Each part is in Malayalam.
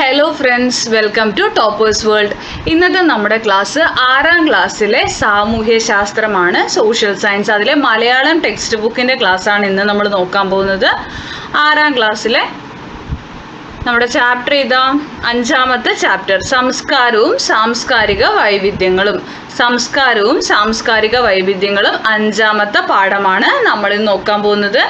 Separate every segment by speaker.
Speaker 1: Hello friends welcome to Toppers World ഇന്നത്തെ നമ്മുടെ ക്ലാസ് ആറാം ക്ലാസ്സിലെ സാമൂഹ്യ ശാസ്ത്രമാണ് സോഷ്യൽ സയൻസ് അതിലെ മലയാളം ടെക്സ്റ്റ് ബുക്കിന്റെ ക്ലാസ്സാണ് ഇന്ന് നമ്മൾ നോക്കാൻ പോകുന്നത്. ആറാം ക്ലാസ്സിലെ നമ്മുടെ ചാപ്റ്റർ ഇതാ അഞ്ചാമത്തെ ചാപ്റ്റർ സംസ്കാരവും സാംസ്കാരിക വൈവിധ്യങ്ങളും. സംസ്കാരവും സാംസ്കാരിക വൈവിധ്യങ്ങളും അഞ്ചാമത്തെ പാഠമാണ് നമ്മൾ നോക്കാൻ പോകുന്നത്.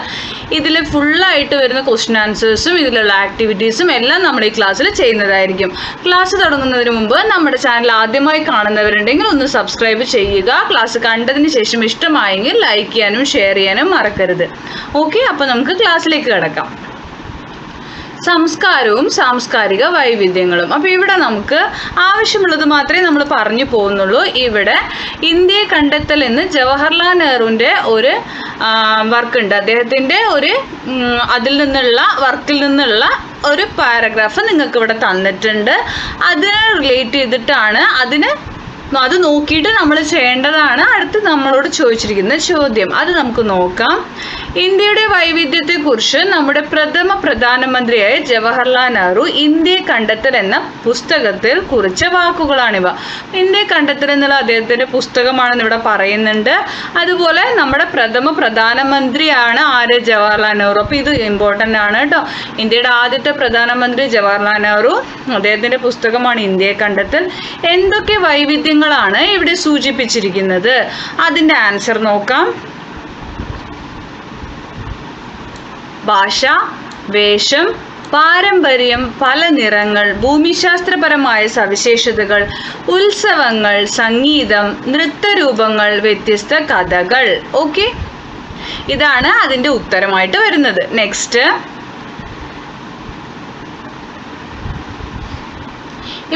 Speaker 1: ഇതിൽ ഫുള്ളായിട്ട് വരുന്ന ക്വസ്റ്റ്യൻ ആൻസേഴ്സും ഇതിലുള്ള ആക്ടിവിറ്റീസും എല്ലാം നമ്മൾ ഈ ക്ലാസ്സിൽ ചെയ്യുന്നതായിരിക്കും. ക്ലാസ് തുടങ്ങുന്നതിന് മുമ്പ് നമ്മുടെ ചാനൽ ആദ്യമായി കാണുന്നവരുണ്ടെങ്കിൽ ഒന്ന് സബ്സ്ക്രൈബ് ചെയ്യുക. ക്ലാസ് കണ്ടതിന് ശേഷം ഇഷ്ടമായെങ്കിൽ ലൈക്ക് ചെയ്യാനും ഷെയർ ചെയ്യാനും മറക്കരുത്. ഓക്കെ അപ്പോൾ നമുക്ക് ക്ലാസ്സിലേക്ക് കിടക്കാം. സംസ്കാരവും സാംസ്കാരിക വൈവിധ്യങ്ങളും. അപ്പോൾ ഇവിടെ നമുക്ക് ആവശ്യമുള്ളത് മാത്രമേ നമ്മൾ പറഞ്ഞു പോകുന്നുള്ളൂ. ഇവിടെ ഇന്ത്യയെ കണ്ടെത്തൽ എന്ന് ജവഹർലാൽ നെഹ്റുവിന്റെ ഒരു വർക്ക് ഉണ്ട് അദ്ദേഹത്തിന്റെ ഒരു അതിൽ നിന്നുള്ള വർക്കിൽ നിന്നുള്ള ഒരു പാരഗ്രാഫ് നിങ്ങൾക്ക് ഇവിടെ തന്നിട്ടുണ്ട്. അതിനെ റിലേറ്റ് ചെയ്തിട്ടാണ് അതിന് അത് നോക്കിയിട്ട് നമ്മൾ ചെയ്യേണ്ടതാണ്. അടുത്ത് നമ്മളോട് ചോദിച്ചിരിക്കുന്ന ചോദ്യം. അത് നമുക്ക് നോക്കാം. ഇന്ത്യയുടെ വൈവിധ്യത്തെക്കുറിച്ച് നമ്മുടെ പ്രഥമ പ്രധാനമന്ത്രിയായ ജവഹർലാൽ നെഹ്റു ഇന്ത്യയെ കണ്ടെത്തൽ എന്ന പുസ്തകത്തിൽ കുറിച്ച വാക്കുകളാണിവ. ഇന്ത്യ കണ്ടെത്തൽ എന്നുള്ള അദ്ദേഹത്തിന്റെ പുസ്തകമാണെന്ന് ഇവിടെ പറയുന്നുണ്ട്. അതുപോലെ നമ്മുടെ പ്രഥമ പ്രധാനമന്ത്രിയാണ് ആര്? ജവഹർലാൽ നെഹ്റു. അപ്പോൾ ഇത് ഇമ്പോർട്ടന്റ് ആണ് കേട്ടോ. ഇന്ത്യയുടെ ആദ്യത്തെ പ്രധാനമന്ത്രി ജവഹർലാൽ നെഹ്റു. അദ്ദേഹത്തിന്റെ പുസ്തകമാണ് ഇന്ത്യയെ കണ്ടെത്തൽ. എന്തൊക്കെ വൈവിധ്യങ്ങളാണ് ഇവിടെ സൂചിപ്പിച്ചിരിക്കുന്നത്. അതിന്റെ ആൻസർ നോക്കാം. ഭാഷ വേഷം പാരമ്പര്യം പല നിറങ്ങൾ ഭൂമിശാസ്ത്രപരമായ സവിശേഷതകൾ ഉത്സവങ്ങൾ സംഗീതം നൃത്തരൂപങ്ങൾ വ്യത്യസ്ത കഥകൾ. ഓക്കെ ഇതാണ് അതിന്റെ ഉത്തരമായിട്ട് വരുന്നത്. നെക്സ്റ്റ്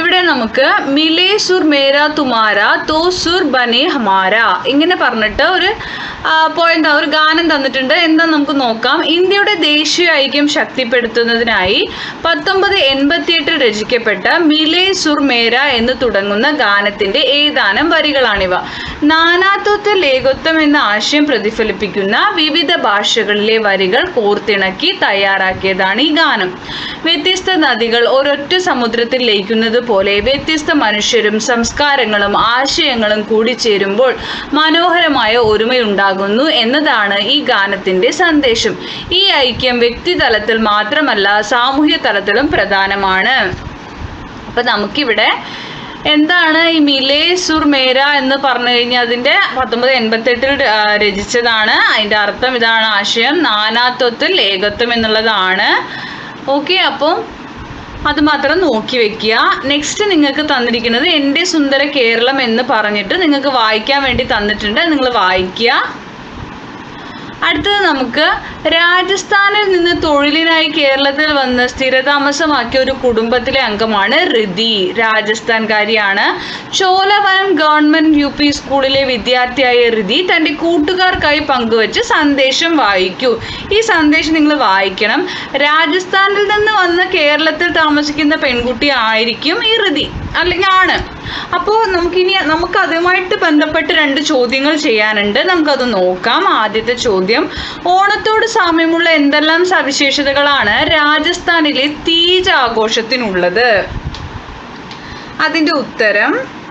Speaker 1: ഇവിടെ നമുക്ക് മിലേ സുർ മേര തുമാര തോ സുർ ബനെ ഹമാര. ഇങ്ങനെ പറഞ്ഞിട്ട് ഒരു പോയിന്റ് ഒരു ഗാനം തന്നിട്ടുണ്ട്. എന്താ നമുക്ക് നോക്കാം. ഇന്ത്യയുടെ ദേശീയ ഐക്യം ശക്തിപ്പെടുത്തുന്നതിനായി പത്തൊമ്പത് എൺപത്തിയെട്ടിൽ രചിക്കപ്പെട്ട മിലേ സുർ മേര എന്ന് തുടങ്ങുന്ന ഗാനത്തിന്റെ ഏതാനും വരികളാണിവ. നാനാത്വത്വ ലേകത്വം എന്ന ആശയം പ്രതിഫലിപ്പിക്കുന്ന വിവിധ ഭാഷകളിലെ വരികൾ കോർത്തിണക്കി തയ്യാറാക്കിയതാണ് ഈ ഗാനം. വ്യത്യസ്ത നദികൾ ഒരൊറ്റ സമുദ്രത്തിൽ ലയിക്കുന്നത് പോലെ വ്യത്യസ്ത മനുഷ്യരും സംസ്കാരങ്ങളും ആശയങ്ങളും കൂടിച്ചേരുമ്പോൾ മനോഹരമായ ഒരുമയുണ്ടാകുന്നു എന്നതാണ് ഈ ഗാനത്തിന്റെ സന്ദേശം. ഈ ഐക്യം വ്യക്തിതലത്തിൽ മാത്രമല്ല സാമൂഹ്യ തലത്തിലും പ്രധാനമാണ്. അപ്പൊ നമുക്കിവിടെ എന്താണ് ഈ മിലേ സുർ മേര എന്ന് പറഞ്ഞു കഴിഞ്ഞാൽ അതിന്റെ പത്തൊമ്പത് എൺപത്തെട്ടിൽ രചിച്ചതാണ്. അതിന്റെ അർത്ഥം ഇതാണ് ആശയം നാനാത്വത്തിൽ ഏകത്വം എന്നുള്ളതാണ്. ഓക്കെ അപ്പം അത് മാത്രം നോക്കി വെക്കുക. നെക്സ്റ്റ് നിങ്ങൾക്ക് തന്നിരിക്കുന്നത് എന്റെ സുന്ദര കേരളം എന്ന് പറഞ്ഞിട്ട് നിങ്ങൾക്ക് വായിക്കാൻ വേണ്ടി തന്നിട്ടുണ്ട്. നിങ്ങൾ വായിക്കുക. അടുത്തത് നമുക്ക് രാജസ്ഥാനിൽ നിന്ന് തൊഴിലിനായി കേരളത്തിൽ വന്ന് സ്ഥിരതാമസമാക്കിയ ഒരു കുടുംബത്തിലെ അംഗമാണ് റിതി. രാജസ്ഥാൻകാരിയാണ്. ചോലവനം ഗവൺമെന്റ് യു പി സ്കൂളിലെ വിദ്യാർത്ഥിയായ റിതി തന്റെ കൂട്ടുകാർക്കായി പങ്കുവച്ച് സന്ദേശം വായിക്കൂ. ഈ സന്ദേശം നിങ്ങൾ വായിക്കണം. രാജസ്ഥാനിൽ നിന്ന് വന്ന് കേരളത്തിൽ താമസിക്കുന്ന പെൺകുട്ടി ആയിരിക്കും ഈ റിതി. അല്ലെങ്കിൽ ആണ്. അപ്പോൾ നമുക്കിനി നമുക്ക് അതുമായിട്ട് ബന്ധപ്പെട്ട് രണ്ട് ചോദ്യങ്ങൾ ചെയ്യാനുണ്ട്. നമുക്കത് നോക്കാം. ആദ്യത്തെ ചോദ്യം ഓണത്തോട് സാമ്യമുള്ള എന്തെല്ലാം സവിശേഷതകളാണ് രാജസ്ഥാനിലെ തീജ് ആഘോഷത്തിനുള്ളത്? അതിന്റെ ഉത്തരം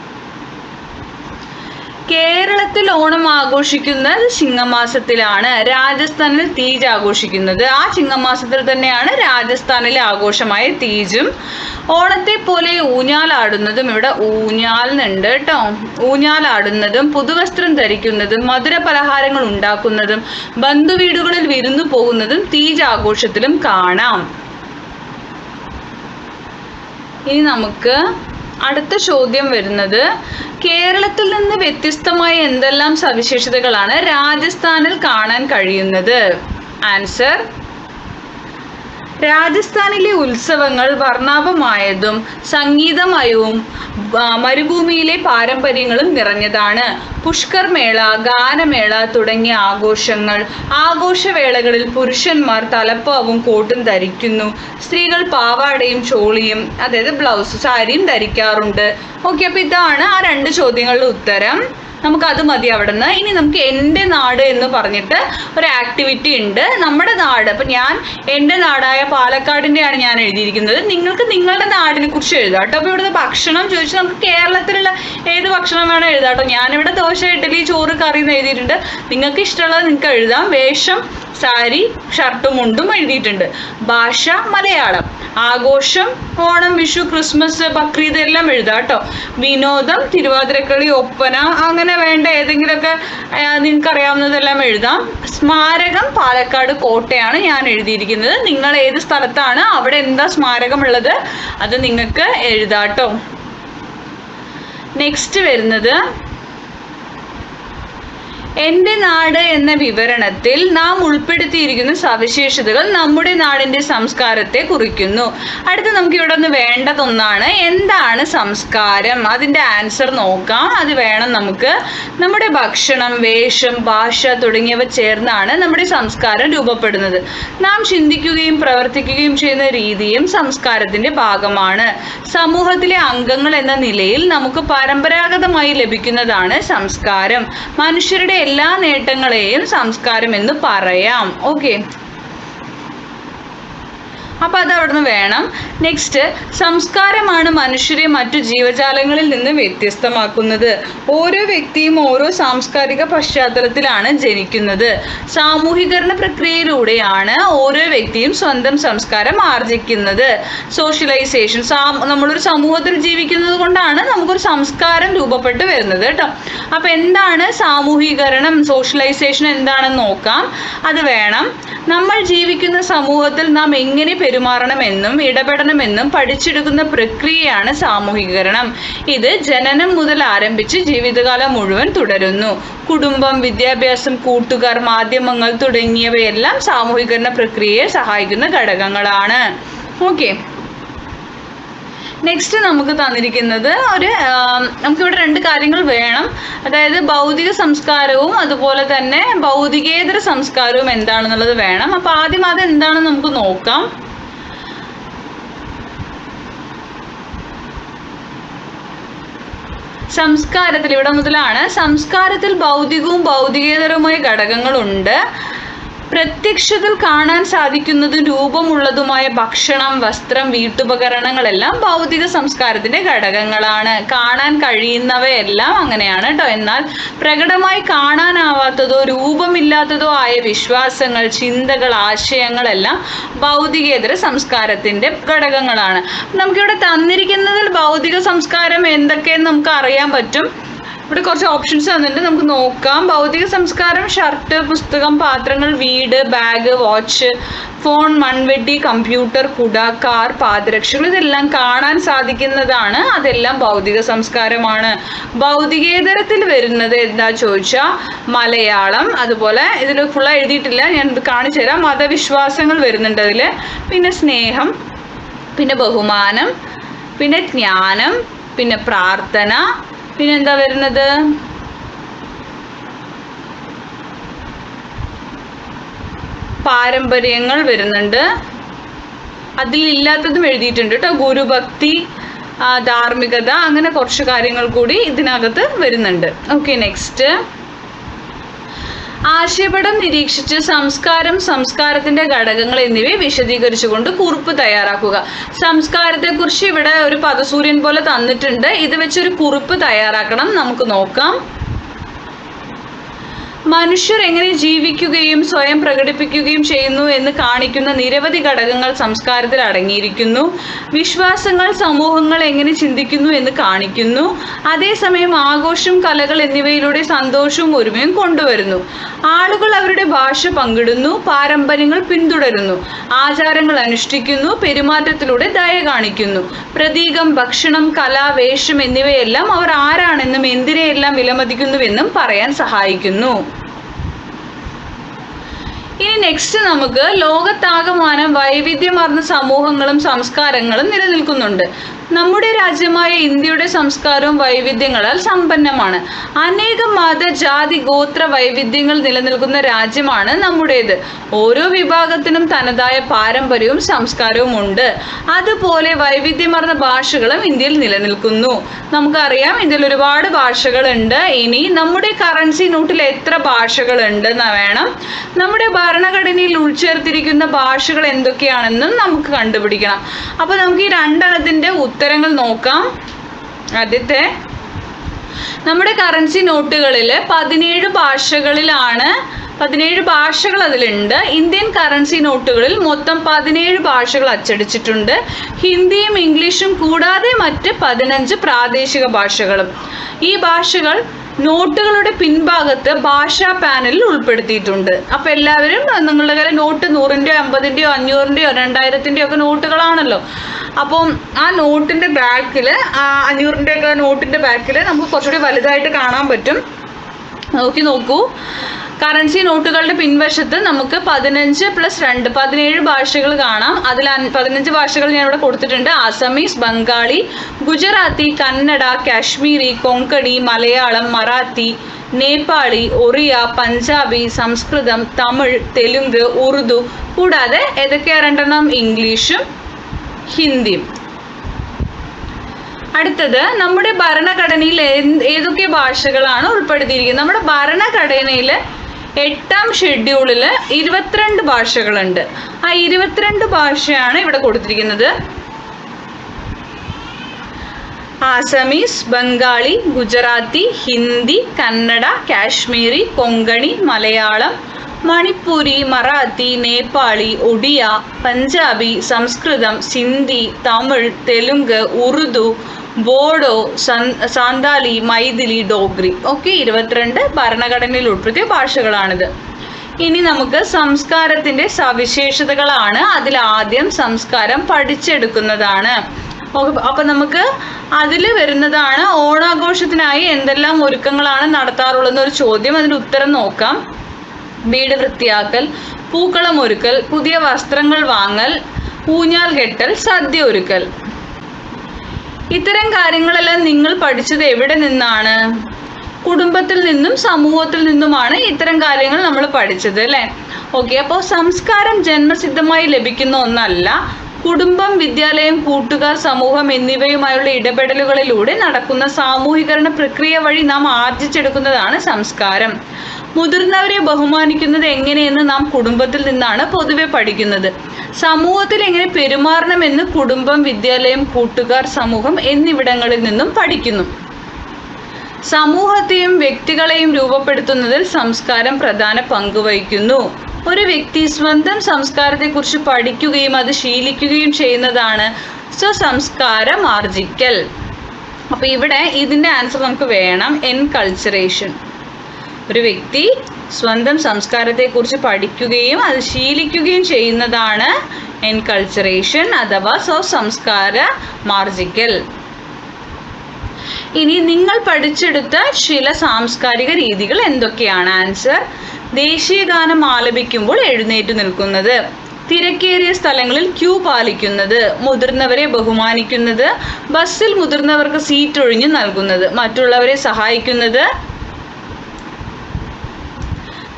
Speaker 1: കേരളത്തിൽ ഓണം ആഘോഷിക്കുന്നത് ചിങ്ങമാസത്തിലാണ്. രാജസ്ഥാനിൽ തീജ് ആഘോഷിക്കുന്നത്. ആ ചിങ്ങമാസത്തിൽ തന്നെയാണ് രാജസ്ഥാനിലെ ആഘോഷമായ തീജും. ഓണത്തെ പോലെ ഊഞ്ഞാലാടുന്നതും ഇവിടെ ഊഞ്ഞാൽ എന്നുണ്ട് കേട്ടോ. ഊഞ്ഞാലാടുന്നതും പുതുവസ്ത്രം ധരിക്കുന്നതും മധുര പലഹാരങ്ങൾ ഉണ്ടാക്കുന്നതും ബന്ധുവീടുകളിൽ വിരുന്നു പോകുന്നതും തീജ് ആഘോഷത്തിലും കാണാം. ഇനി നമുക്ക് അടുത്ത ചോദ്യം വരുന്നത് കേരളത്തിൽ നിന്ന് വ്യത്യസ്തമായ എന്തെല്ലാം സവിശേഷതകളാണ് രാജസ്ഥാനിൽ കാണാൻ കഴിയുന്നത്? ആൻസർ രാജസ്ഥാനിലെ ഉത്സവങ്ങൾ വർണാഭമായതും സംഗീതമയവും മരുഭൂമിയിലെ പാരമ്പര്യങ്ങളും നിറഞ്ഞതാണ്. പുഷ്കർ മേള ഗാനമേള തുടങ്ങിയ ആഘോഷങ്ങൾ ആഘോഷവേളകളിൽ പുരുഷന്മാർ തലപ്പാവും കോട്ടും ധരിക്കുന്നു. സ്ത്രീകൾ പാവാടയും ചോളിയും അതായത് ബ്ലൗസ് സാരിയും ധരിക്കാറുണ്ട്. ഓക്കെ അപ്പോൾ ഇതാണ് ആ രണ്ട് ചോദ്യങ്ങളുടെ ഉത്തരം. നമുക്ക് അത് മതി അവിടെ നിന്ന് ഇനി നമുക്ക് എന്റെ നാട് എന്ന് പറഞ്ഞിട്ട് ഒരു ആക്ടിവിറ്റി ഉണ്ട്. നമ്മുടെ നാട്. അപ്പം ഞാൻ എന്റെ നാടായ പാലക്കാടിന്റെയാണ് ഞാൻ എഴുതിയിരിക്കുന്നത്. നിങ്ങൾക്ക് നിങ്ങളുടെ നാടിനെ കുറിച്ച് എഴുതാം കേട്ടോ. അപ്പോൾ ഇവിടുത്തെ ഭക്ഷണം ചോദിച്ചാൽ നമുക്ക് കേരളത്തിലുള്ള ഏത് ഭക്ഷണം വേണം എഴുതാം കേട്ടോ. ഞാനിവിടെ ദോശ ഇഡ്ഡലി ചോറ് കറി എന്ന് എഴുതിയിട്ടുണ്ട്. നിങ്ങൾക്ക് ഇഷ്ടമുള്ളത് നിങ്ങൾക്ക് എഴുതാം. വേഷം സാരി ഷർട്ടും മുണ്ടും എഴുതിയിട്ടുണ്ട്. ഭാഷ മലയാളം. ആഘോഷം ഓണം വിഷു ക്രിസ്മസ് ബക്രീദ് എല്ലാം എഴുതാം കേട്ടോ. വിനോദം തിരുവാതിരക്കളി ഒപ്പന അങ്ങനെ വേണ്ട ഏതെങ്കിലുമൊക്കെ നിങ്ങൾക്ക് അറിയാവുന്നതെല്ലാം എഴുതാം. സ്മാരകം പാലക്കാട് കോട്ടയാണ് ഞാൻ എഴുതിയിരിക്കുന്നത്. നിങ്ങൾ ഏത് സ്ഥലത്താണ്? അവിടെ എന്താ സ്മാരകം ഉള്ളത് അത് നിങ്ങൾക്ക് എഴുതാം കേട്ടോ. നെക്സ്റ്റ് വരുന്നത് എന്റെ നാട് എന്ന വിവരണത്തിൽ നാം ഉൾപ്പെടുത്തിയിരിക്കുന്ന സവിശേഷതകൾ നമ്മുടെ നാടിന്റെ സംസ്കാരത്തെ കുറിക്കുന്നു. അടുത്ത് നമുക്ക് ഇവിടെ ഒന്ന് വേണ്ടതൊന്നാണ് എന്താണ് സംസ്കാരം? അതിന്റെ ആൻസർ നോക്കാം. അത് വേണം നമുക്ക് നമ്മുടെ ഭക്ഷണം വേഷം ഭാഷ തുടങ്ങിയവ ചേർന്നാണ് നമ്മുടെ സംസ്കാരം രൂപപ്പെടുന്നത്. നാം ചിന്തിക്കുകയും പ്രവർത്തിക്കുകയും ചെയ്യുന്ന രീതിയും സംസ്കാരത്തിന്റെ ഭാഗമാണ്. സമൂഹത്തിലെ അംഗങ്ങൾ എന്ന നിലയിൽ നമുക്ക് പരമ്പരാഗതമായി ലഭിക്കുന്നതാണ് സംസ്കാരം. മനുഷ്യരുടെ എല്ലാ നേട്ടങ്ങളെയും സംസ്കാരം എന്ന് പറയാം. ഓക്കെ അപ്പം അത് അവിടുന്ന് വേണം. നെക്സ്റ്റ് സംസ്കാരമാണ് മനുഷ്യരെ മറ്റു ജീവജാലങ്ങളിൽ നിന്ന് വ്യത്യസ്തമാക്കുന്നത്. ഓരോ വ്യക്തിയും ഓരോ സാംസ്കാരിക പശ്ചാത്തലത്തിലാണ് ജനിക്കുന്നത്. സാമൂഹികരണ പ്രക്രിയയിലൂടെയാണ് ഓരോ വ്യക്തിയും സ്വന്തം സംസ്കാരം ആർജിക്കുന്നത്. സോഷ്യലൈസേഷൻ നമ്മളൊരു സമൂഹത്തിൽ ജീവിക്കുന്നത് കൊണ്ടാണ് നമുക്കൊരു സംസ്കാരം രൂപപ്പെട്ട് വരുന്നത് കേട്ടോ. അപ്പം എന്താണ് സാമൂഹികരണം? സോഷ്യലൈസേഷൻ എന്താണെന്ന് നോക്കാം. അത് വേണം. നമ്മൾ ജീവിക്കുന്ന സമൂഹത്തിൽ നാം എങ്ങനെ പെരുമാറണമെന്നും ഇടപെടണമെന്നും പഠിച്ചെടുക്കുന്ന പ്രക്രിയയാണ് സാമൂഹികരണം ഇത് ജനനം മുതൽ ആരംഭിച്ച് ജീവിതകാലം മുഴുവൻ തുടരുന്നു. കുടുംബം വിദ്യാഭ്യാസം കൂട്ടുകാർ മാധ്യമങ്ങൾ തുടങ്ങിയവയെല്ലാം സാമൂഹികരണ പ്രക്രിയയെ സഹായിക്കുന്ന ഘടകങ്ങളാണ്. ഓക്കെ. നെക്സ്റ്റ് നമുക്ക് തന്നിരിക്കുന്നത് ഒരു നമുക്കിവിടെ രണ്ട് കാര്യങ്ങൾ വേണം. അതായത് ഭൗതിക സംസ്കാരവും അതുപോലെ തന്നെ ഭൗതികേതര സംസ്കാരവും എന്താണെന്നുള്ളത് വേണം. അപ്പോൾ ആദ്യം അത് എന്താണെന്ന് നമുക്ക് നോക്കാം. സംസ്കാരത്തിൽ ഇവിടെ മുതലാണ്. സംസ്കാരത്തിൽ ഭൗതികവും ഭൗതികേതരവുമായ ഘടകങ്ങളുണ്ട്. പ്രത്യക്ഷത്തിൽ കാണാൻ സാധിക്കുന്നതും രൂപമുള്ളതുമായ ഭക്ഷണം വസ്ത്രം വീട്ടുപകരണങ്ങളെല്ലാം ഭൗതിക സംസ്കാരത്തിന്റെ ഘടകങ്ങളാണ്. കാണാൻ കഴിയുന്നവയെല്ലാം അങ്ങനെയാണ് കേട്ടോ എന്നാൽ പ്രകടമായി കാണാനാവാത്തതോ രൂപമില്ലാത്തതോ ആയ വിശ്വാസങ്ങൾ ചിന്തകൾ ആശയങ്ങളെല്ലാം ഭൗതികേതര സംസ്കാരത്തിന്റെ ഘടകങ്ങളാണ്. നമുക്കിവിടെ തന്നിരിക്കുന്നതിൽ ഭൗതിക സംസ്കാരം എന്തൊക്കെയെന്ന് നമുക്ക് അറിയാൻ പറ്റും. ഇവിടെ കുറച്ച് ഓപ്ഷൻസ് തന്നിട്ടുണ്ട്. നമുക്ക് നോക്കാം. ഭൗതിക സംസ്കാരം ഷർട്ട് പുസ്തകം പാത്രങ്ങൾ വീട് ബാഗ് വാച്ച് ഫോൺ മൺവെട്ടി കമ്പ്യൂട്ടർ കുട കാർ പാദരക്ഷകൾ. ഇതെല്ലാം കാണാൻ സാധിക്കുന്നതാണ്. അതെല്ലാം ഭൗതിക സംസ്കാരമാണ്. ഭൗതികേതരത്തിൽ വരുന്നത് എന്താ ചോദിച്ചാൽ മലയാളം. അതുപോലെ ഇതിൽ ഫുൾ എഴുതിയിട്ടില്ല. ഞാൻ ഇത് കാണിച്ചു തരാം. മതവിശ്വാസങ്ങൾ വരുന്നുണ്ട് അതിൽ പിന്നെ സ്നേഹം പിന്നെ ബഹുമാനം പിന്നെ ജ്ഞാനം പിന്നെ പ്രാർത്ഥന പിന്നെ എന്താ വരുന്നത്? പാരമ്പര്യങ്ങൾ വരുന്നുണ്ട്. അതിൽ ഇല്ലാത്തതും എഴുതിയിട്ടുണ്ട് കേട്ടോ ഗുരുഭക്തി ധാർമ്മികത അങ്ങനെ കുറച്ച് കാര്യങ്ങൾ കൂടി ഇതിനകത്ത് വരുന്നുണ്ട്. ഓക്കെ നെക്സ്റ്റ് ആശയപടം നിരീക്ഷിച്ച് സംസ്കാരം സംസ്കാരത്തിന്റെ ഘടകങ്ങൾ എന്നിവ വിശദീകരിച്ചുകൊണ്ട് കുറിപ്പ് തയ്യാറാക്കുക. സംസ്കാരത്തെക്കുറിച്ച് ഇവിടെ ഒരു പദസൂര്യൻ പോലെ തന്നിട്ടുണ്ട്. ഇത് വെച്ചൊരു കുറിപ്പ് തയ്യാറാക്കണം. നമുക്ക് നോക്കാം. മനുഷ്യർ എങ്ങനെ ജീവിക്കുകയും സ്വയം പ്രകടിപ്പിക്കുകയും ചെയ്യുന്നു എന്ന് കാണിക്കുന്ന നിരവധി ഘടകങ്ങൾ സംസ്കാരത്തിൽ അടങ്ങിയിരിക്കുന്നു. വിശ്വാസങ്ങൾ സമൂഹങ്ങൾ എങ്ങനെ ചിന്തിക്കുന്നു എന്ന് കാണിക്കുന്നു. അതേസമയം ആഘോഷം കലകൾ എന്നിവയിലൂടെ സന്തോഷവും ഒരുമയും കൊണ്ടുവരുന്നു. ആളുകൾ അവരുടെ ഭാഷ പങ്കിടുന്നു പാരമ്പര്യങ്ങൾ പിന്തുടരുന്നു ആചാരങ്ങൾ അനുഷ്ഠിക്കുന്നു പെരുമാറ്റത്തിലൂടെ ദയ കാണിക്കുന്നു. പ്രതീകം ഭക്ഷണം കല വേഷം എന്നിവയെല്ലാം അവർ ആരാണെന്നും എന്തിനെയെല്ലാം വിലമതിക്കുന്നുവെന്നും പറയാൻ സഹായിക്കുന്നു. നെക്സ്റ്റ് നമുക്ക് ലോകത്താകമാനം വൈവിധ്യമാർന്ന സമൂഹങ്ങളും സംസ്കാരങ്ങളും നിലനിൽക്കുന്നുണ്ട്. നമ്മുടെ രാജ്യമായ ഇന്ത്യയുടെ സംസ്കാരവും വൈവിധ്യങ്ങളാൽ സമ്പന്നമാണ്. അനേകം മത ജാതി ഗോത്ര വൈവിധ്യങ്ങൾ നിലനിൽക്കുന്ന രാജ്യമാണ് നമ്മുടേത്. ഓരോ വിഭാഗത്തിനും തനതായ പാരമ്പര്യവും സംസ്കാരവും ഉണ്ട്. അതുപോലെ വൈവിധ്യമാർന്ന ഭാഷകളും ഇന്ത്യയിൽ നിലനിൽക്കുന്നു. നമുക്കറിയാം ഇന്ത്യയിൽ ഒരുപാട് ഭാഷകളുണ്ട്. ഇനി നമ്മുടെ കറൻസി നോട്ടിൽ എത്ര ഭാഷകളുണ്ട് എന്ന് വേണം. നമ്മുടെ ഭരണഘടനയിൽ ഉൾച്ചേർത്തിരിക്കുന്ന ഭാഷകൾ എന്തൊക്കെയാണെന്നും നമുക്ക് കണ്ടുപിടിക്കണം. അപ്പോൾ നമുക്ക് ഈ രണ്ടെണ്ണത്തിന്റെ ഉത്തരങ്ങൾ നോക്കാം. ആദ്യത്തെ നമ്മുടെ കറൻസി നോട്ടുകളിൽ പതിനേഴ് ഭാഷകളിലാണ് പതിനേഴ് ഭാഷകൾ അതിലുണ്ട്. ഇന്ത്യൻ കറൻസി നോട്ടുകളിൽ മൊത്തം പതിനേഴ് ഭാഷകൾ അച്ചടിച്ചിട്ടുണ്ട്. ഹിന്ദിയും ഇംഗ്ലീഷും കൂടാതെ മറ്റ് പതിനഞ്ച് പ്രാദേശിക ഭാഷകളും. ഈ ഭാഷകൾ നോട്ടുകളുടെ പിൻഭാഗത്ത് ഭാഷാ പാനലിൽ ഉൾപ്പെടുത്തിയിട്ടുണ്ട്. അപ്പോൾ എല്ലാവരും നിങ്ങളുടെ കയ്യിൽ നോട്ട് നൂറിന്റെയോ അമ്പതിന്റെയോ അഞ്ഞൂറിന്റെയോ രണ്ടായിരത്തിന്റെയോ ഒക്കെ നോട്ടുകളാണല്ലോ. അപ്പം ആ നോട്ടിന്റെ ബാക്കിൽ അഞ്ഞൂറിന്റെ ഒക്കെ നോട്ടിന്റെ ബാക്കിൽ നമുക്ക് കുറച്ചുകൂടി വലുതായിട്ട് കാണാൻ പറ്റും. നോക്കി നോക്കൂ. കറൻസി നോട്ടുകളുടെ പിൻവശത്ത് നമുക്ക് പതിനഞ്ച് പ്ലസ് രണ്ട് പതിനേഴ് ഭാഷകൾ കാണാം. അതിൽ പതിനഞ്ച് ഭാഷകൾ ഞാൻ ഇവിടെ കൊടുത്തിട്ടുണ്ട്. അസമീസ് ബംഗാളി ഗുജറാത്തി കന്നഡ കാശ്മീരി കൊങ്കണി മലയാളം മറാത്തി നേപ്പാളി ഒറിയ പഞ്ചാബി സംസ്കൃതം തമിഴ് തെലുങ്ക് ഉറുദു. കൂടാതെ ഏതൊക്കെയാ രണ്ടെണ്ണം? ഇംഗ്ലീഷും ഹിന്ദിയും. അടുത്തത് നമ്മുടെ ഭരണഘടനയിൽ ഏതൊക്കെ ഭാഷകളാണ് ഉൾപ്പെടുത്തിയിരിക്കുന്നത്? നമ്മുടെ ഭരണഘടനയിൽ എട്ടാം ഷെഡ്യൂളിൽ ഇരുപത്തിരണ്ട് ഭാഷകളുണ്ട്. ആ ഇരുപത്തിരണ്ട് ഭാഷയാണ് ഇവിടെ കൊടുത്തിരിക്കുന്നത്. ആസമീസ് ബംഗാളി ഗുജറാത്തി ഹിന്ദി കന്നഡ കാശ്മീരി കൊങ്കണി മലയാളം മണിപ്പൂരി മറാത്തി നേപ്പാളി ഒഡിയ പഞ്ചാബി സംസ്കൃതം സിന്ധി തമിഴ് തെലുങ്ക് ഉറുദു ബോഡോ സാന്താലി മൈഥിലി ഡോഗ്രി. ഒക്കെ ഇരുപത്തിരണ്ട് ഭരണഘടനയിൽ ഉൾപ്പെടുത്തിയ ഭാഷകളാണിത്. ഇനി നമുക്ക് സംസ്കാരത്തിന്റെ സവിശേഷതകളാണ് അതിൽ ആദ്യം സംസ്കാരം പഠിച്ചെടുക്കുന്നതാണ്. അപ്പൊ നമുക്ക് അതിൽ വരുന്നതാണ് ഓണാഘോഷത്തിനായി എന്തെല്ലാം ഒരുക്കങ്ങളാണ് നടത്താറുള്ളതെന്ന് ഒരു ചോദ്യം അതിന് ഉത്തരം നോക്കാം. വീട് വൃത്തിയാക്കൽ പൂക്കളം ഒരുക്കൽ പുതിയ വസ്ത്രങ്ങൾ വാങ്ങൽ ഊഞ്ഞാൽ കെട്ടൽ സദ്യ ഒരുക്കൽ. ഇത്തരം കാര്യങ്ങളെല്ലാം നിങ്ങൾ പഠിച്ചത് എവിടെ നിന്നാണ്? കുടുംബത്തിൽ നിന്നും സമൂഹത്തിൽ നിന്നുമാണ് ഇത്തരം കാര്യങ്ങൾ നമ്മൾ പഠിച്ചത് അല്ലേ? ഓക്കെ അപ്പോൾ സംസ്കാരം ജന്മസിദ്ധമായി ലഭിക്കുന്ന ഒന്നല്ല കുടുംബം വിദ്യാലയം കൂട്ടുകാർ സമൂഹം എന്നിവയുമായുള്ള ഇടപെടലുകളിലൂടെ നടക്കുന്ന സാമൂഹികരണ പ്രക്രിയ വഴി നാം ആർജിച്ചെടുക്കുന്നതാണ് സംസ്കാരം. മുതിർന്നവരെ ബഹുമാനിക്കുന്നത് എങ്ങനെയെന്ന് നാം കുടുംബത്തിൽ നിന്നാണ് പൊതുവെ പഠിക്കുന്നത്. സമൂഹത്തിൽ എങ്ങനെ പെരുമാറണമെന്ന് കുടുംബം വിദ്യാലയം കൂട്ടുകാർ സമൂഹം എന്നിവിടങ്ങളിൽ നിന്നും പഠിക്കുന്നു. സമൂഹത്തെയും വ്യക്തികളെയും രൂപപ്പെടുത്തുന്നതിൽ സംസ്കാരം പ്രധാന പങ്ക് വഹിക്കുന്നു. ഒരു വ്യക്തി സ്വന്തം സംസ്കാരത്തെക്കുറിച്ച് പഠിക്കുകയും അത് ശീലിക്കുകയും ചെയ്യുന്നതാണ് സ്വസംസ്കാരം ആർജിക്കൽ. അപ്പൊ ഇവിടെ ഇതിന്റെ ആൻസർ നമുക്ക് വേണം. എൻകൾച്ചറേഷൻ ഒരു വ്യക്തി സ്വന്തം സംസ്കാരത്തെക്കുറിച്ച് പഠിക്കുകയും അത് ശീലിക്കുകയും ചെയ്യുന്നതാണ് എൻകൾച്ചറേഷൻ അഥവാ സ്വസംസ്കാര മാർജിക്കൽ ഇനി നിങ്ങൾ പഠിച്ചെടുത്ത ചില സാംസ്കാരിക രീതികൾ എന്തൊക്കെയാണ്? ആൻസർ ദേശീയഗാനം ആലപിക്കുമ്പോൾ എഴുന്നേറ്റ് നിൽക്കുന്നത് തിരക്കേറിയ സ്ഥലങ്ങളിൽ ക്യൂ പാലിക്കുന്നത് മുതിർന്നവരെ ബഹുമാനിക്കുന്നത് ബസ്സിൽ മുതിർന്നവർക്ക് സീറ്റ് ഒഴിഞ്ഞു നൽകുന്നത് മറ്റുള്ളവരെ സഹായിക്കുന്നത്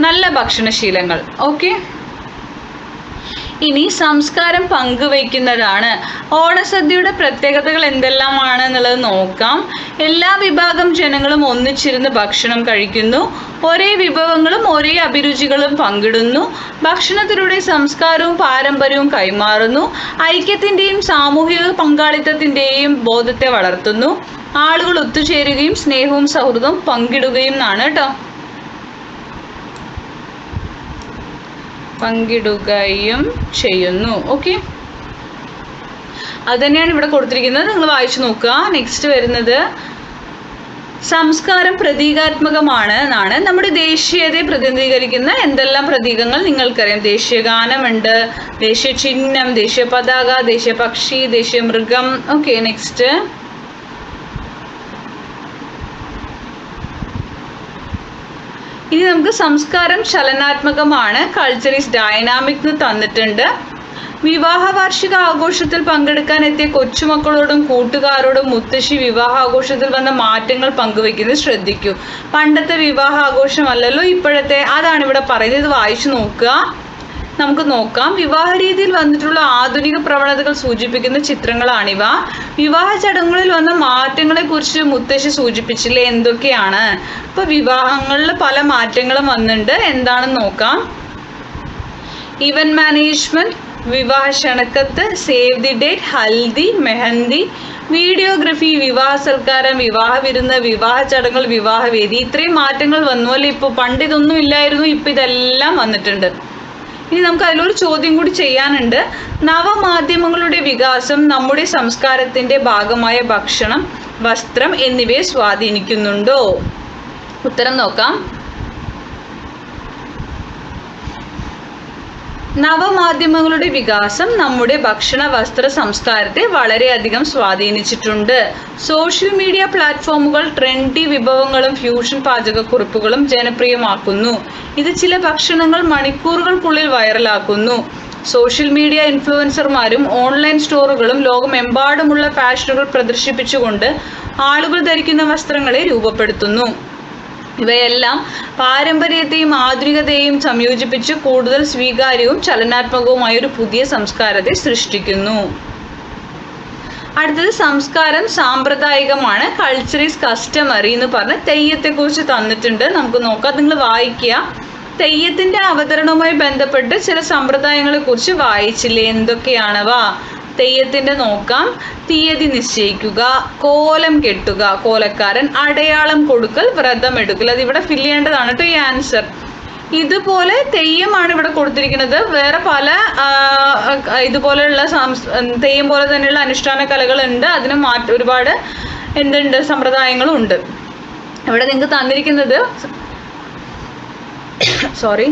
Speaker 1: നല്ല ഭക്ഷണശീലങ്ങൾ ഓക്കെ? ഇനി സംസ്കാരം പങ്കുവയ്ക്കുന്നതാണ്. ഓണസദ്യയുടെ പ്രത്യേകതകൾ എന്തെല്ലാമാണ് എന്നുള്ളത് നോക്കാം. എല്ലാ വിഭാഗം ജനങ്ങളും ഒന്നിച്ചിരുന്ന് ഭക്ഷണം കഴിക്കുന്നു. ഒരേ വിഭവങ്ങളും ഒരേ അഭിരുചികളും പങ്കിടുന്നു. ഭക്ഷണത്തിലൂടെ സംസ്കാരവും പാരമ്പര്യവും കൈമാറുന്നു. ഐക്യത്തിന്റെയും സാമൂഹിക പങ്കാളിത്തത്തിന്റെയും ബോധത്തെ വളർത്തുന്നു. ആളുകൾ ഒത്തുചേരുകയും സ്നേഹവും സൗഹൃദവും പങ്കിടുകയും എന്നാണ് കേട്ടോ പങ്കിടുകയും ചെയ്യുന്നു. ഓക്കെ അത് തന്നെയാണ് ഇവിടെ കൊടുത്തിരിക്കുന്നത്. നിങ്ങൾ വായിച്ചു നോക്കുക. നെക്സ്റ്റ് വരുന്നത് സംസ്കാരം പ്രതീകാത്മകമാണ് എന്നാണ്. നമ്മുടെ ദേശീയതയെ പ്രതിനിധീകരിക്കുന്ന എന്തെല്ലാം പ്രതീകങ്ങൾ നിങ്ങൾക്കറിയാം? ദേശീയ ഗാനമുണ്ട് ദേശീയ ചിഹ്നം ദേശീയ പതാക ദേശീയ പക്ഷി ദേശീയ മൃഗം. ഓക്കെ നെക്സ്റ്റ് ഇനി നമുക്ക് സംസ്കാരം ചലനാത്മകമാണ്. കൾച്ചർ ഈസ് ഡൈനാമിക് എന്ന് തന്നിട്ടുണ്ട്. വിവാഹ വാർഷിക ആഘോഷത്തിൽ പങ്കെടുക്കാൻ എത്തിയ കൊച്ചുമക്കളോടും കൂട്ടുകാരോടും മുത്തശ്ശി വിവാഹ ആഘോഷത്തിൽ വന്ന മാറ്റങ്ങൾ പങ്കുവെക്കുന്നത് ശ്രദ്ധിക്കൂ. പണ്ടത്തെ വിവാഹ ആഘോഷമല്ലല്ലോ ഇപ്പോഴത്തെ. അതാണ് ഇവിടെ പറയുന്നത്. വായിച്ചു നോക്കുക. നമുക്ക് നോക്കാം. വിവാഹ രീതിയിൽ വന്നിട്ടുള്ള ആധുനിക പ്രവണതകൾ സൂചിപ്പിക്കുന്ന ചിത്രങ്ങളാണിവ. വിവാഹ ചടങ്ങുകളിൽ വന്ന മാറ്റങ്ങളെ കുറിച്ച് മുത്തശ്ശി സൂചിപ്പിച്ചില്ലേ? എന്തൊക്കെയാണ്? ഇപ്പൊ വിവാഹങ്ങളിൽ പല മാറ്റങ്ങളും വന്നിട്ടുണ്ട്. എന്താണെന്ന് നോക്കാം. ഇവന്റ് മാനേജ്മെന്റ് വിവാഹ ക്ഷണക്കത്ത് save the date haldi mehndi videography വിവാഹ സൽക്കാരം വിവാഹ വിരുന്ന് വിവാഹ ചടങ്ങുകൾ വിവാഹവേദി ഇത്രയും മാറ്റങ്ങൾ വന്നു അല്ലെ? ഇപ്പോൾ പണ്ട് ഇതൊന്നും ഇല്ലായിരുന്നു. ഇപ്പം ഇതെല്ലാം വന്നിട്ടുണ്ട്. ഇനി നമുക്ക് അതിലൊരു ചോദ്യം കൂടി ചെയ്യാനുണ്ട്. നവമാധ്യമങ്ങളുടെ വികാസം നമ്മുടെ സംസ്കാരത്തിന്റെ ഭാഗമായ ഭക്ഷണം വസ്ത്രം എന്നിവയെ സ്വാധീനിക്കുന്നുണ്ടോ? ഉത്തരം നോക്കാം. നവമാധ്യമങ്ങളുടെ വികാസം നമ്മുടെ ഭക്ഷണ വസ്ത്ര സംസ്കാരത്തെ വളരെയധികം സ്വാധീനിച്ചിട്ടുണ്ട്. സോഷ്യൽ മീഡിയ പ്ലാറ്റ്ഫോമുകൾ ട്രെൻഡി വിഭവങ്ങളും ഫ്യൂഷൻ പാചകക്കുറിപ്പുകളും ജനപ്രിയമാക്കുന്നു. ഇത് ചില ഭക്ഷണങ്ങൾ മണിക്കൂറുകൾക്കുള്ളിൽ വൈറലാക്കുന്നു. സോഷ്യൽ മീഡിയ ഇൻഫ്ലുവൻസർമാരും ഓൺലൈൻ സ്റ്റോറുകളും ലോകമെമ്പാടുമുള്ള ഫാഷനുകൾ പ്രദർശിപ്പിച്ചുകൊണ്ട് ആളുകൾ ധരിക്കുന്ന വസ്ത്രങ്ങളെ രൂപപ്പെടുത്തുന്നു. ഇവയെല്ലാം പാരമ്പര്യത്തെയും ആധുനികതയെയും സംയോജിപ്പിച്ച് കൂടുതൽ സ്വീകാര്യവും ചലനാത്മകവുമായ ഒരു പുതിയ സംസ്കാരത്തെ സൃഷ്ടിക്കുന്നു. അടുത്തത് സംസ്കാരം സാമ്പ്രദായികമാണ്. കൾച്ചർ ഈസ് കസ്റ്റമറി എന്ന് പറഞ്ഞ് തെയ്യത്തെക്കുറിച്ച് തന്നിട്ടുണ്ട്. നമുക്ക് നോക്കാം. നിങ്ങൾ വായിക്കുക. തെയ്യത്തിന്റെ അവതരണവുമായി ബന്ധപ്പെട്ട് ചില സമ്പ്രദായങ്ങളെ കുറിച്ച് വായിച്ചില്ലേ? എന്തൊക്കെയാണവ? തെയ്യത്തിന്റെ നോക്കാം. തീയതി നിശ്ചയിക്കുക. കോലം കെട്ടുക. കോലക്കാരൻ അടയാളം കൊടുക്കൽ വ്രതം എടുക്കൽ. അത് ഇവിടെ ഫില്ല് ചെയ്യേണ്ടതാണ് കേട്ടോ ഈ ആൻസർ ഇതുപോലെ തെയ്യമാണ് ഇവിടെ കൊടുത്തിരിക്കുന്നത്. വേറെ പല ഇതുപോലെയുള്ള തെയ്യം പോലെ തന്നെയുള്ള അനുഷ്ഠാന കലകളുണ്ട്. അതിന് മാറ്റ ഒരുപാട് എന്തുണ്ട് സമ്പ്രദായങ്ങളും ഉണ്ട് ഇവിടെ നിങ്ങൾക്ക് തന്നിരിക്കുന്നത് സോറി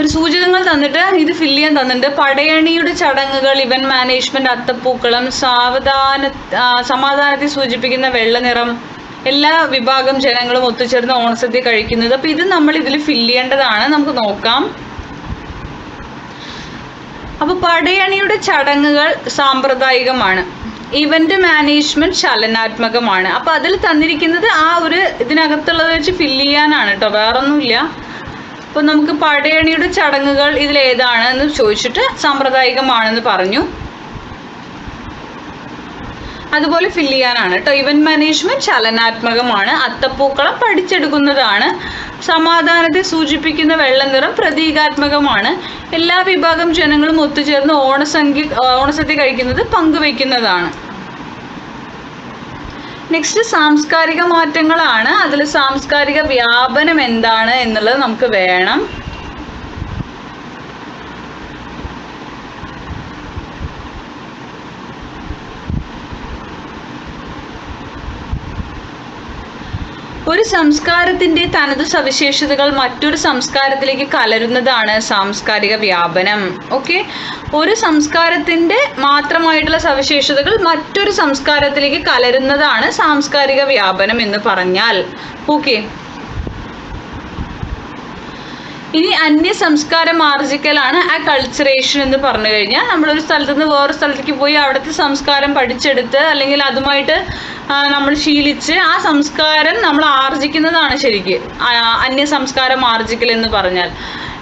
Speaker 1: ഒരു സൂചകങ്ങൾ തന്നിട്ട് ഇത് ഫില്ല് ചെയ്യാൻ തന്നിട്ടുണ്ട്. പടയണിയുടെ ചടങ്ങുകൾ ഇവന്റ് മാനേജ്മെന്റ് അത്തപ്പൂക്കളം സാവധാന സമാധാനത്തെ സൂചിപ്പിക്കുന്ന വെള്ള നിറം എല്ലാ വിഭാഗം ജനങ്ങളും ഒത്തുചേർന്ന് ഓണസദ്യ കഴിക്കുന്നത്. അപ്പൊ ഇത് നമ്മൾ ഇതിൽ ഫില്ല് ചെയ്യേണ്ടതാണ്. നമുക്ക് നോക്കാം. അപ്പൊ പടയണിയുടെ ചടങ്ങുകൾ സാമ്പ്രദായികമാണ്. Event management ചലനാത്മകമാണ്. അപ്പൊ അതിൽ തന്നിരിക്കുന്നത് ആ ഒരു ഇതിനകത്തുള്ളത് വെച്ച് ഫില്ല് ചെയ്യാനാണ് കേട്ടോ. വേറൊന്നുമില്ല. അപ്പൊ നമുക്ക് പടയണിയുടെ ചടങ്ങുകൾ ഇതിൽ ഏതാണ് എന്ന് ചോദിച്ചിട്ട് സാമ്പ്രദായികമാണെന്ന് പറഞ്ഞു. അതുപോലെ ഫില്ല് ചെയ്യാനാണ്. കേട്ടോ ഇവന്റ് മാനേജ്മെന്റ് ചലനാത്മകമാണ്. അത്തപ്പൂക്കളം പഠിച്ചെടുക്കുന്നതാണ്. സമാധാനത്തെ സൂചിപ്പിക്കുന്ന വെള്ള നിറം പ്രതീകാത്മകമാണ്. എല്ലാ വിഭാഗം ജനങ്ങളും ഒത്തുചേർന്ന് ഓണസംഖ്യ ഓണസദ്യ കഴിക്കുന്നത് പങ്കുവെക്കുന്നതാണ് നെക്സ്റ്റ് സാംസ്കാരിക മാറ്റങ്ങളാണ്. അതിൽ സാംസ്കാരിക വ്യാപനം എന്താണ് എന്നുള്ളത് നമുക്ക് വേണം. ഒരു സംസ്കാരത്തിന്റെ തനത് സവിശേഷതകൾ മറ്റൊരു സംസ്കാരത്തിലേക്ക് കലരുന്നതാണ് സാംസ്കാരിക വ്യാപനം. ഓക്കെ ഒരു സംസ്കാരത്തിന്റെ മാത്രമായിട്ടുള്ള സവിശേഷതകൾ മറ്റൊരു സംസ്കാരത്തിലേക്ക് കലരുന്നതാണ് സാംസ്കാരിക വ്യാപനം എന്ന് പറഞ്ഞാൽ. ഓക്കെ ഇനി അന്യ സംസ്കാരം ആർജിക്കലാണ് ആ കൾച്ചറേഷൻ എന്ന് പറഞ്ഞു കഴിഞ്ഞാൽ. നമ്മളൊരു സ്ഥലത്ത് നിന്ന് വേറൊരു സ്ഥലത്തേക്ക് പോയി അവിടുത്തെ സംസ്കാരം പഠിച്ചെടുത്ത് അല്ലെങ്കിൽ അതുമായിട്ട് നമ്മൾ ശീലിച്ച് ആ സംസ്കാരം നമ്മൾ ആർജിക്കുന്നതാണ് ശരിക്ക് അന്യ സംസ്കാരം ആർജിക്കൽ എന്ന് പറഞ്ഞാൽ.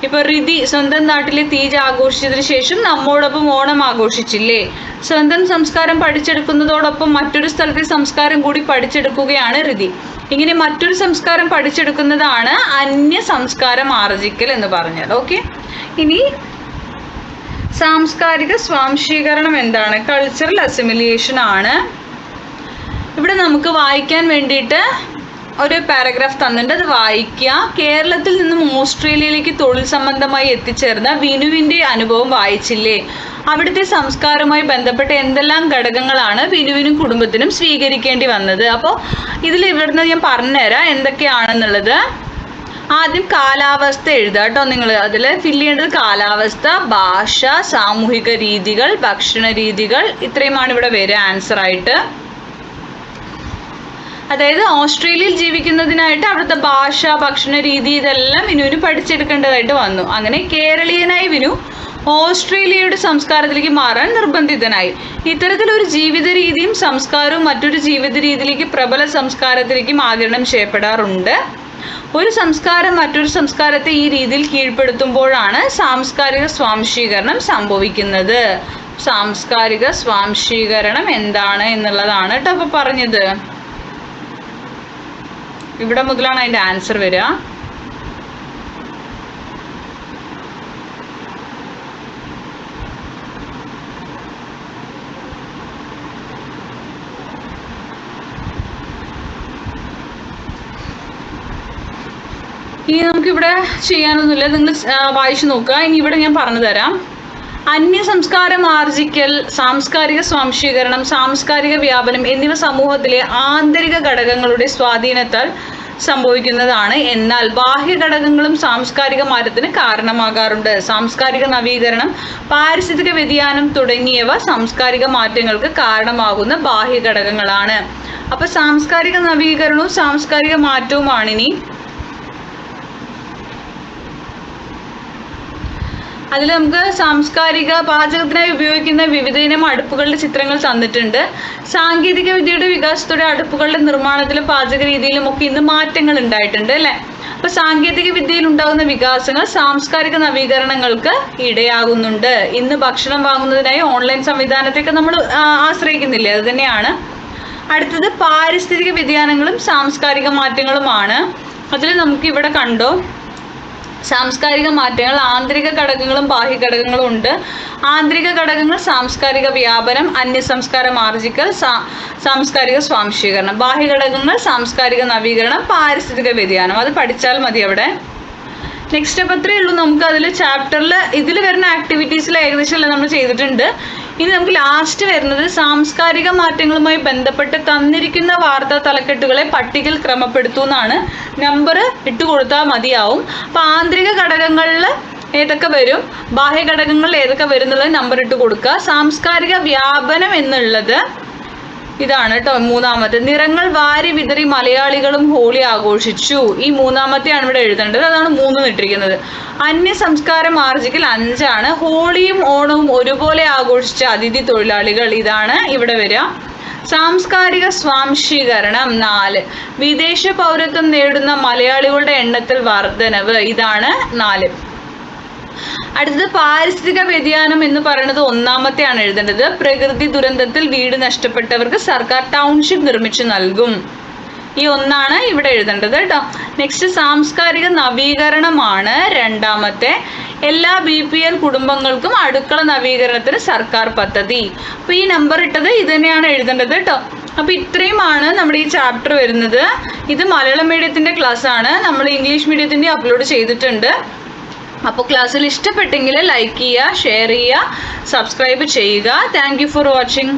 Speaker 1: ഇപ്പൊ റിതി സ്വന്തം നാട്ടിലെ തീജ് ആഘോഷിച്ചതിന് ശേഷം നമ്മോടൊപ്പം ഓണം ആഘോഷിച്ചില്ലേ? സ്വന്തം സംസ്കാരം പഠിച്ചെടുക്കുന്നതോടൊപ്പം മറ്റൊരു സ്ഥലത്തെ സംസ്കാരം കൂടി പഠിച്ചെടുക്കുകയാണ് റിതി. ഇങ്ങനെ മറ്റൊരു സംസ്കാരം പഠിച്ചെടുക്കുന്നതാണ് അന്യ സംസ്കാരം ആർജിക്കൽ എന്ന് പറഞ്ഞാൽ ഓക്കെ? ഇനി സാംസ്കാരിക സ്വാംശീകരണം എന്താണ്? കൾച്ചറൽ അസിമിലിയേഷൻ ആണ്. ഇവിടെ നമുക്ക് വായിക്കാൻ വേണ്ടിയിട്ട് ഒരു പാരഗ്രാഫ് തന്നിട്ടുണ്ട് അത് വായിക്കുക. കേരളത്തിൽ നിന്നും ഓസ്ട്രേലിയയിലേക്ക് തൊഴിൽ സംബന്ധമായി എത്തിച്ചേർന്ന വിനുവിന്റെ അനുഭവം വായിച്ചില്ലേ? അവിടുത്തെ സംസ്കാരവുമായി ബന്ധപ്പെട്ട എന്തെല്ലാം ഘടകങ്ങളാണ് വിനുവിനും കുടുംബത്തിനും സ്വീകരിക്കേണ്ടി വന്നത്? അപ്പോൾ ഇതിൽ ഇവിടുന്ന് ഞാൻ പറഞ്ഞുതരാം എന്തൊക്കെയാണെന്നുള്ളത്. ആദ്യം കാലാവസ്ഥ എഴുതുക കേട്ടോ നിങ്ങൾ അതിൽ ഫില്ല് ചെയ്യേണ്ടത് കാലാവസ്ഥ ഭാഷ സാമൂഹിക രീതികൾ ഭക്ഷണ രീതികൾ. ഇത്രയുമാണ് ഇവിടെ വരിക ആൻസർ ആയിട്ട്. അതായത് ഓസ്ട്രേലിയയിൽ ജീവിക്കുന്നതിനായിട്ട് അവിടുത്തെ ഭാഷ ഭക്ഷണ രീതി ഇതെല്ലാം വിനുവിന് പഠിച്ചെടുക്കേണ്ടതായിട്ട് വന്നു. അങ്ങനെ കേരളീയനായി വിനു ഓസ്ട്രേലിയയുടെ സംസ്കാരത്തിലേക്ക് മാറാൻ നിർബന്ധിതനായി. ഇത്തരത്തിലൊരു ജീവിത രീതിയും സംസ്കാരവും മറ്റൊരു ജീവിത രീതിയിലേക്ക് പ്രബല സംസ്കാരത്തിലേക്കും ആഗിരണം ചെയ്യപ്പെടാറുണ്ട്. ഒരു സംസ്കാരം മറ്റൊരു സംസ്കാരത്തെ ഈ രീതിയിൽ കീഴ്പ്പെടുത്തുമ്പോഴാണ് സാംസ്കാരിക സ്വാംശീകരണം സംഭവിക്കുന്നത്. സാംസ്കാരിക സ്വാംശീകരണം എന്താണ് എന്നുള്ളതാണ് കേട്ടോ അപ്പൊ പറഞ്ഞത്. ഇവിടെ മുതലാണ് അതിന്റെ ആൻസർ വരിക. ഇനി നമുക്കിവിടെ ചെയ്യാനൊന്നുമില്ല. നിങ്ങൾ വായിച്ചു നോക്കുക. ഇനി ഇവിടെ ഞാൻ പറഞ്ഞു തരാം അന്യ സംസ്കാരം ആർജിക്കൽ സാംസ്കാരിക സ്വാംശീകരണം സാംസ്കാരിക വ്യാപനം എന്നിവ സമൂഹത്തിലെ ആന്തരിക ഘടകങ്ങളുടെ സ്വാധീനത്താൽ സംഭവിക്കുന്നതാണ്. എന്നാൽ ബാഹ്യ ഘടകങ്ങളും സാംസ്കാരിക മാറ്റത്തിന് കാരണമാകാറുണ്ട്. സാംസ്കാരിക നവീകരണം പാരിസ്ഥിതിക വ്യതിയാനം തുടങ്ങിയവ സാംസ്കാരിക മാറ്റങ്ങൾക്ക് കാരണമാകുന്ന ബാഹ്യ ഘടകങ്ങളാണ്. അപ്പൊ സാംസ്കാരിക നവീകരണവും സാംസ്കാരിക മാറ്റവുമാണ് ഇനി അതിൽ നമുക്ക് സാംസ്കാരിക പാചകത്തിനായി ഉപയോഗിക്കുന്ന വിവിധയിനം അടുപ്പുകളുടെ ചിത്രങ്ങൾ തന്നിട്ടുണ്ട്. സാങ്കേതിക വിദ്യയുടെ വികാസത്തോടെ അടുപ്പുകളുടെ നിർമ്മാണത്തിലും പാചക രീതിയിലും ഒക്കെ ഇന്ന് മാറ്റങ്ങൾ ഉണ്ടായിട്ടുണ്ട് അല്ലേ? അപ്പൊ സാങ്കേതിക വിദ്യയിൽ ഉണ്ടാകുന്ന വികാസങ്ങൾ സാംസ്കാരിക നവീകരണങ്ങൾക്ക് ഇടയാകുന്നുണ്ട്. ഇന്ന് ഭക്ഷണം വാങ്ങുന്നതിനായി ഓൺലൈൻ സംവിധാനത്തെയൊക്കെ നമ്മൾ ആശ്രയിക്കുന്നില്ലേ? അത് തന്നെയാണ്. അടുത്തത് പാരിസ്ഥിതിക വ്യതിയാനങ്ങളും സാംസ്കാരിക മാറ്റങ്ങളുമാണ്. അതിൽ നമുക്ക് ഇവിടെ കണ്ടോ? സാംസ്കാരിക മാറ്റങ്ങൾ ആന്തരിക ഘടകങ്ങളും ബാഹ്യ ഘടകങ്ങളും ഉണ്ട്. ആന്തരിക ഘടകങ്ങൾ സാംസ്കാരിക വ്യാപനം അന്യസംസ്കാരം ആർജിക്കൽ സാംസ്കാരിക സ്വാംശീകരണം. ബാഹ്യ ഘടകങ്ങൾ സാംസ്കാരിക നവീകരണം പാരിസ്ഥിതിക വ്യതിയാനം. അത് പഠിച്ചാൽ മതി അവിടെ. നെക്സ്റ്റ് അപ്പം അത്രയേ ഉള്ളൂ. നമുക്ക് അതിൽ ചാപ്റ്ററിൽ ഇതിൽ വരുന്ന ആക്ടിവിറ്റീസിൽ ഏകദേശം നമ്മൾ ചെയ്തിട്ടുണ്ട്. ഇനി നമുക്ക് ലാസ്റ്റ് വരുന്നത് സാംസ്കാരിക മാറ്റങ്ങളുമായി ബന്ധപ്പെട്ട് തന്നിരിക്കുന്ന വാർത്താ തലക്കെട്ടുകളെ പട്ടികയിൽ ക്രമപ്പെടുത്തൂ എന്നാണ്. നമ്പർ ഇട്ട് കൊടുത്താൽ മതിയാവും. അപ്പം ആന്തരിക ഘടകങ്ങളിൽ ഏതൊക്കെ വരും? ബാഹ്യ ഘടകങ്ങളിൽ ഏതൊക്കെ വരും എന്നുള്ളത് നമ്പർ ഇട്ട് കൊടുക്കുക. സാംസ്കാരിക വ്യാപനം എന്നുള്ളത് ഇതാണ് കേട്ടോ മൂന്നാമത്തെ. നിറങ്ങൾ വാരി വിതറി മലയാളികളും ഹോളി ആഘോഷിച്ചു. ഈ മൂന്നാമത്തെയാണ് ഇവിടെ എഴുതേണ്ടത്. അതാണ് മൂന്ന് ഇട്ടിരിക്കുന്നത്. അന്യ സംസ്കാരം ആർജിക്കൽ അഞ്ചാണ്. ഹോളിയും ഓണവും ഒരുപോലെ ആഘോഷിച്ച അതിഥി തൊഴിലാളികൾ ഇതാണ് ഇവിടെ വരിക സാംസ്കാരിക സ്വാംശീകരണം നാല്. വിദേശ പൗരത്വം നേടുന്ന മലയാളികളുടെ എണ്ണത്തിൽ വർധനവ് ഇതാണ് നാല്. അടുത്തത് പാരിസ്ഥിതിക വ്യതിയാനം എന്ന് പറയുന്നത് ഒന്നാമത്തെയാണ് എഴുതേണ്ടത്. പ്രകൃതി ദുരന്തത്തിൽ വീട് നഷ്ടപ്പെട്ടവർക്ക് സർക്കാർ ടൗൺഷിപ്പ് നിർമ്മിച്ചു നൽകും. ഈ ഒന്നാണ് ഇവിടെ എഴുതേണ്ടത് കേട്ടോ. നെക്സ്റ്റ് സാംസ്കാരിക നവീകരണമാണ് രണ്ടാമത്തെ. എല്ലാ ബി പി എൽ കുടുംബങ്ങൾക്കും അടുക്കള നവീകരണത്തിന് സർക്കാർ പദ്ധതി. അപ്പോൾ ഈ നമ്പർ ഇട്ടത് ഇത് തന്നെയാണ് എഴുതേണ്ടത് കേട്ടോ. അപ്പോൾ ഇത്രയുമാണ് നമ്മുടെ ഈ ചാപ്റ്റർ വരുന്നത്. ഇത് മലയാളം ക്ലാസ് ആണ്. നമ്മൾ ഇംഗ്ലീഷ് മീഡിയത്തിന്റെ അപ്ലോഡ് ചെയ്തിട്ടുണ്ട്. അപ്പോൾ ക്ലാസ്സിൽ ഇഷ്ടപ്പെട്ടെങ്കിൽ ലൈക്ക് ചെയ്യുക ഷെയർ ചെയ്യുക സബ്സ്ക്രൈബ് ചെയ്യുക. Thank for watching